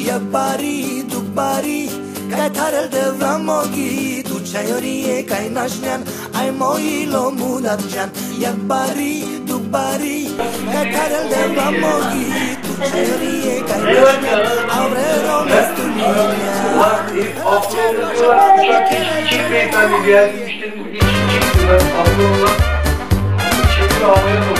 Ieri dupari Kaj tarel de vramogi Tu qajori e kaj nashnen Aj moji lo munat qen Ieri dupari Kaj tarel de vramogi Tu qajori e kaj nashnen Avrero mes të Çift beyefendi geldi müşterimiz geçici çift lira fazla olan çift lira havaya